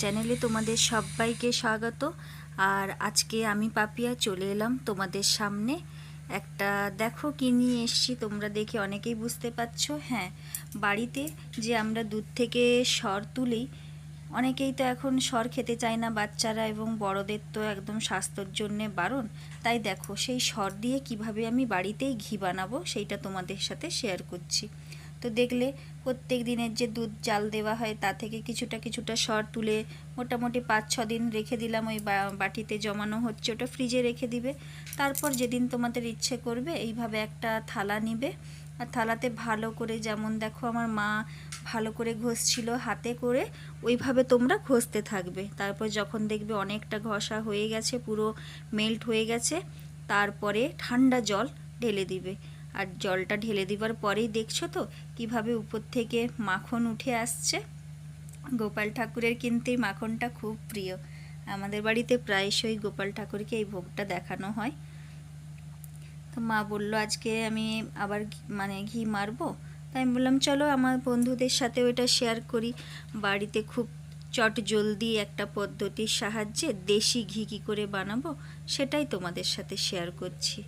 চ্যানেলে তোমাদের সবাইকে স্বাগত। আর আজকে আমি পাপিয়া চলে এলাম তোমাদের সামনে। একটা দেখো কি নিয়ে এসছি, তোমরা দেখে অনেকেই বুঝতে পারছ। হ্যাঁ বাড়িতে যে আমরা দুধ থেকে সর তুলি, অনেকেই তো এখন সর খেতে চায় না, বাচ্চারা এবং বড়দের তো একদম স্বাস্থ্যর জন্যে বারণ। তাই দেখো, সেই সর দিয়ে কীভাবে আমি বাড়িতেই ঘি বানাবো, সেইটা তোমাদের সাথে শেয়ার করছি। তো দেখলে প্রত্যেক দিনের যে দুধ জাল দেওয়া হয় তা থেকে কিছুটা কিছুটা সর তুলে মোটামুটি পাঁচ, ছ দিন রেখে দিলাম ওই বাটিতে জমানো হচ্ছে। ওটা ফ্রিজে রেখে দিবে। তারপর যেদিন তোমাদের ইচ্ছে করবে এইভাবে একটা থালা নিবে। আর থালাতে ভালো করে যেমন দেখো আমার মা ভালো করে ঘষছিল হাতে করে, ওইভাবে তোমরা ঘষতে থাকবে। তারপর যখন দেখবে অনেকটা ঘষা হয়ে গেছে, পুরো মেল্ট হয়ে গেছে, তারপরে ঠান্ডা জল ঢেলে দিবে। আর জলটা ঢেলে দিবার পরেই দেখছ তো কীভাবে উপর থেকে মাখন উঠে আসছে? গোপাল ঠাকুরের কিন্তু এই মাখনটা খুব প্রিয়। আমাদের বাড়িতে প্রায়শই গোপাল ঠাকুরকে এই ভোগটা দেখানো হয়। তো মা বলল, আজকে আমি আবার মানে ঘি মারবো? তাই আমি বললাম, চলো, আমার বন্ধুদের সাথে ওইটা শেয়ার করি। বাড়িতে খুব চট জলদি একটা পদ্ধতির সাহায্যে দেশি ঘি কী করে বানাবো, সেটাই তোমাদের সাথে শেয়ার করছি।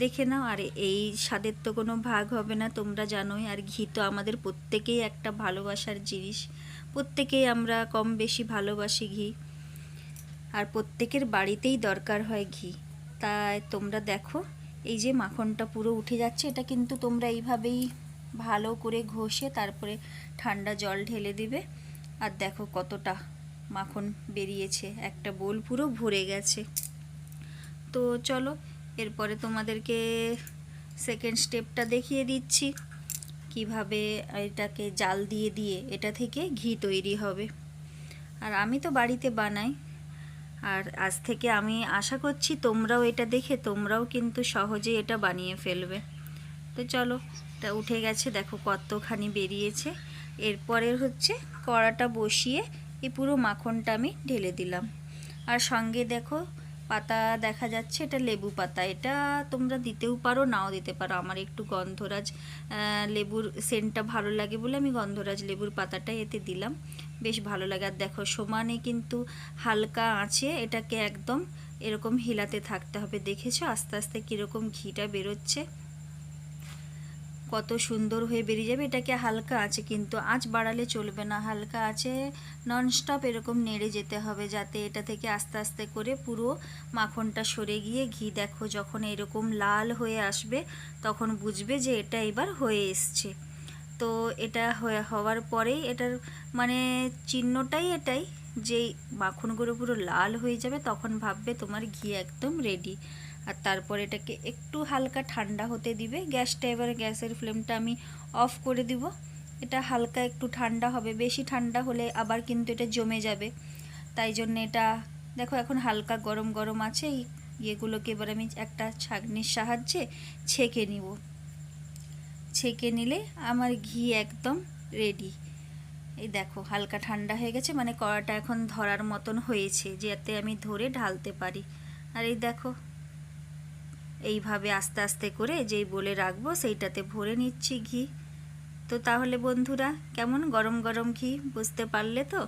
দেখে নাও, আর এই স্বাদের তো কোনো ভাগ হবে না, তোমরা জানোই, আর ঘি তো আমাদের প্রত্যেকেই একটা ভালোবাসার জিনিস। প্রত্যেকেই আমরা কম বেশি ভালোবাসি ঘি, আর প্রত্যেকের বাড়িতেই দরকার হয় ঘি। তাই তোমরা দেখো, এই যে মাখনটা পুরো উঠে যাচ্ছে, এটা কিন্তু তোমরা এইভাবেই ভালো করে ঘষে তারপরে ঠান্ডা জল ঢেলে দিবে। আর দেখো কতটা মাখন বেরিয়েছে, একটা বোল পুরো ভরে গেছে। তো চলো এরপরে তোমাদেরকে সেকেন্ড স্টেপটা দেখিয়ে দিচ্ছি। কীভাবে এটাকে জাল দিয়ে দিয়ে এটা থেকে ঘি তৈরি হবে। আর আমি তো বাড়িতে বানাই। আর আজ থেকে আমি আশা করছি তোমরাও এটা দেখে তোমরাও কিন্তু সহজে এটা বানিয়ে ফেলবে। তো চলো, এটা উঠে গেছে, দেখো কতখানি বেরিয়েছে। এরপরে হচ্ছে কড়াটা বসিয়ে এই পুরো মাখনটা আমি ঢেলে দিলাম। আর সঙ্গে দেখো পাতা দেখা যাচ্ছে, এটা লেবু পাতা। এটা তোমরা দিতেও পারো, নাও দিতে পারো। আমার একটু গন্ধরাজ লেবুর সেন্টটা ভালো লাগে বলে আমি গন্ধরাজ লেবুর পাতাটা এতে দিলাম। বেশ ভালো লাগে। আর দেখো, সমানে কিন্তু হালকা আছে এটাকে একদম এরকম হিলাতে থাকতে হবে। দেখেছ? আস্তে আস্তে কীরকম ঘিটা বেরোচ্ছে। কত সুন্দর হয়ে বেরিয়ে যাবে, এটাকে হালকা আছে কিন্তু আঁচ বাড়ালে চলবে না, হালকা আছে ননস্টপ এরকম নেড়ে যেতে হবে যাতে এটা থেকে আস্তে আস্তে করে পুরো মাখনটা সরে গিয়ে ঘি দেখো যখন এরকম লাল হয়ে আসবে তখন বুঝবে যে এটা এবার হয়ে এসছে। তো এটা হওয়ার পরেই এটার মানে চিহ্নটাই এটাই, যেই মাখনগুলো পুরো লাল হয়ে যাবে তখন ভাববে তোমার ঘি একদম রেডি আর তারপর এটাকে একটু হালকা ঠান্ডা হতে দিবে। গ্যাসটা এবার গ্যাসের ফ্লেমটা আমি অফ করে দিব। এটা হালকা একটু ঠান্ডা হবে। বেশি ঠান্ডা হলে আবার কিন্তু এটা জমে যাবে। তাই জন্য এটা, দেখো এখন হালকা গরম গরম আছে। এই ইয়েগুলোকে এবার আমি একটা ছাঁকনির সাহায্যে ছেঁকে নিব। ছেঁকে নিলে আমার ঘি একদম রেডি এই দেখো হালকা ঠান্ডা হয়ে গেছে। মানে কড়াটা এখন ধরার মতন হয়েছে, যাতে আমি ধরে ঢালতে পারি। আর এই দেখো এইভাবে আস্তে আস্তে করে যেই বলে রাখব সেইটাতে ভরে নিচ্ছি ঘি। তো তাহলে বন্ধুরা, কেমন গরম গরম ঘি? বুঝতে পারলে তো?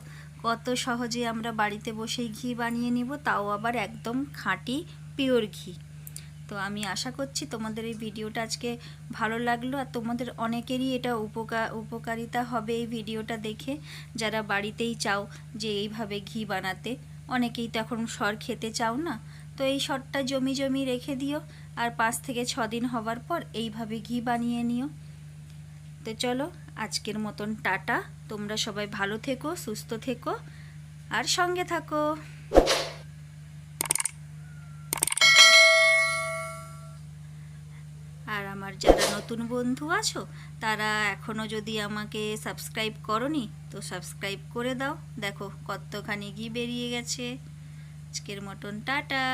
কত সহজে আমরা বাড়িতে বসেই ঘি বানিয়ে নিব, তাও আবার একদম খাঁটি পিওর ঘি। তো আমি আশা করছি তোমাদের এই ভিডিওটা আজকে ভালো লাগল, আর তোমাদের অনেকেরই এটা উপকার উপকারিতা হবে এই ভিডিওটা দেখে। যারা বাড়িতেই চাও যে এইভাবে ঘি বানাতে, অনেকেই তো এখন সর খেতে চাও না। তো এই সরটা জমি জমি রেখে দিও আর পাঁচ থেকে ছ দিন হওয়ার পর এইভাবে ঘি বানিয়ে নিও। তো চলো, আজকের মতন টাটা। তোমরা সবাই ভালো থেকো, সুস্থ থেকো, আর সঙ্গে থাকো। আর আমার যারা নতুন বন্ধু আছো, তারা এখনও যদি আমাকে সাবস্ক্রাইব করনি, তো সাবস্ক্রাইব করে দাও। দেখো কতখানি ঘি বেরিয়ে গেছে। আজকের মতন টাটা।